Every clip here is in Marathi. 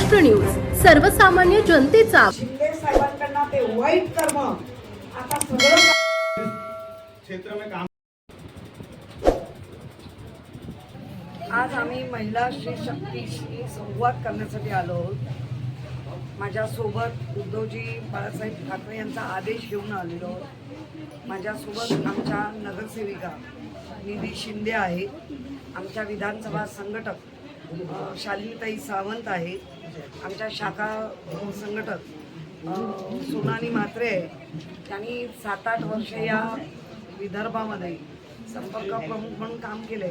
महाराष्ट्र न्यूज सर्वसामान्य जनतेचा शिंदे साहेबांकडनं ते वाईट कर्म आता सगळं क्षेत्र में काम आज आम्ही महिला श्री शक्तीशी संवाद करण्यासाठी आलो आहोत. माझ्यासोबत उद्धवजी बाळासाहेब ठाकरे यांचा आदेश घेऊन आलेलो आहोत. माझ्यासोबत आमच्या नगरसेविका निधी शिंदे आहेत. आमच्या विधानसभा संघटक शालिनीताई सावंत आहेत आमच्या शाखा संघटक सोनाली म्हात्रे आहे. त्यांनी सात आठ वर्ष या विदर्भामध्ये संपर्क प्रमुख म्हणून काम केले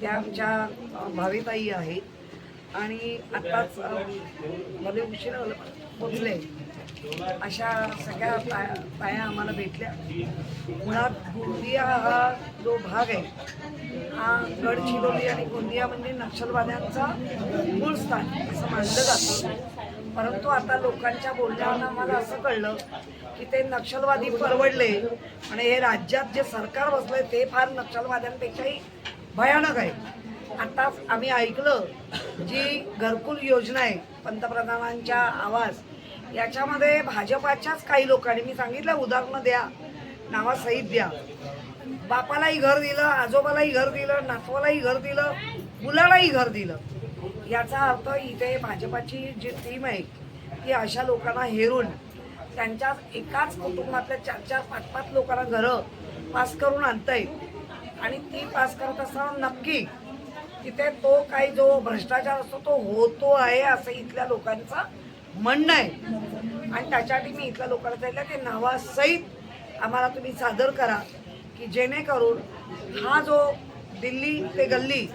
त्या आमच्या भावेताई आहेत. आणि आत्ताच मध्ये उशीर पोचले अशा सगळ्या पाया पाया आम्हाला भेटल्या. मुळात गोंदिया हा जो भाग आहे हा गडचिरोली आणि गोंदिया म्हणजे नक्षलवाद्यांचा मूळ स्थान असं मानलं जातं. परंतु आता लोकांच्या बोलण्यावरून आम्हाला असं कळलं की ते नक्षलवादी परवडले आणि हे राज्यात जे सरकार बसलंय ते फार नक्षलवाद्यांपेक्षाही भयानक आहे. आता आम्ही ऐकलं जी घरकुल योजना आहे पंतप्रधानांच्या आवाज. याच्यामध्ये भाजपाच्याच काही लोकांनी मी सांगितलं उदाहरणं द्या नावासहित द्या. बापालाही घर दिलं आजोबालाही घर दिलं नातवालाही घर दिलं मुलालाही घर दिलं. याचा अर्थ इथे भाजपाची जी टीम आहे ती अशा लोकांना हेरून त्यांच्या एकाच कुटुंबातल्या चार चार पाच पाच लोकांना घरं पास करून आणतंय. आणि ती पास करत असताना नक्की तिथे तो काही जो भ्रष्टाचार असतो तो होतो आहे असं इथल्या लोकांचा म्हणणं आहे आणि त्याच्यासाठी मी इथल्या लोकांना सांगितलं ते नावासहित आम्हाला तुम्ही सादर करा की जेणेकरून हा जो दिल्ली ते गल्ली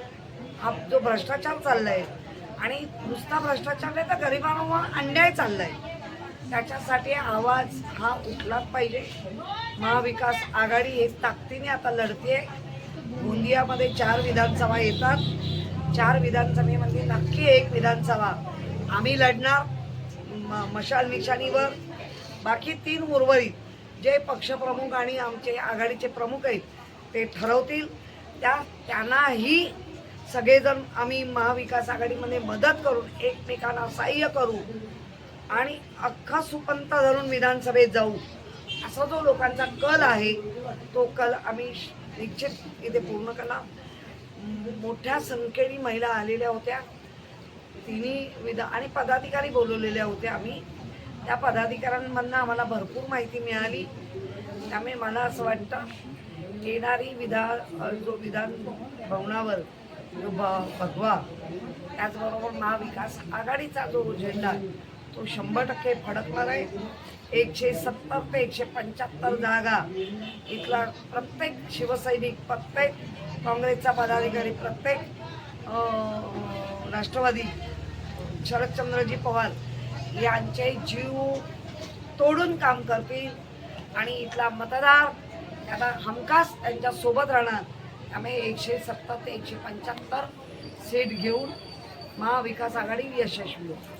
हा जो भ्रष्टाचार चालला आहे आणि नुसता भ्रष्टाचार नाही तर गरिबांवर अन्याय आहे त्याच्यासाठी आवाज हा उठलाच पाहिजे. महाविकास आघाडी हे ताकदीने आता लढते गोंदियामध्ये चार विधानसभा येतात. चार विधानसभेमध्ये नक्की एक विधानसभा. आम्ही लढणार. म- मशाल निशाणीवर बाकी तीन उर्वरित जे पक्षप्रमुख आणि आमचे आघाडीचे प्रमुख आहेत ते ठरवतील. त्या त्यांनाही सगळेजण आम्ही महाविकास आघाडीमध्ये मदत करून एकमेकांना सहाय्य करू आणि अख्खा सुपंत धरून विधानसभेत जाऊ असा जो लोकांचा कल आहे तो कल आम्ही निश्चित इथे पूर्ण केला मोठ्या संख्येने महिला आलेल्या होत्या. तिन्ही विधा आणि पदाधिकारी बोलवलेल्या होत्या आम्ही. त्या पदाधिकाऱ्यांमधनं आम्हाला भरपूर माहिती मिळाली. त्यामुळे मला असं वाटतं येणारी विधा जो विधान भवनावर जो भ- भगवा त्याचबरोबर महाविकास आघाडीचा जो झेंडा तो शंभर टक्के फडकणार आहे. एकशे सत्तर ते एकशे पंच्याहत्तर जागा इथला प्रत्येक शिवसैनिक प्रत्येक काँग्रेसचा पदाधिकारी प्रत्येक राष्ट्रवादी शरदचंद्रजी पवार यांचे जीव तोडून काम करतील. आणि इथला मतदार त्याला हमखास त्यांच्यासोबत राहणार. त्यामुळे एकशे सत्तर ते एकशे पंच्याहत्तर सीट घेऊन महाविकास आघाडी यशस्वी होईल.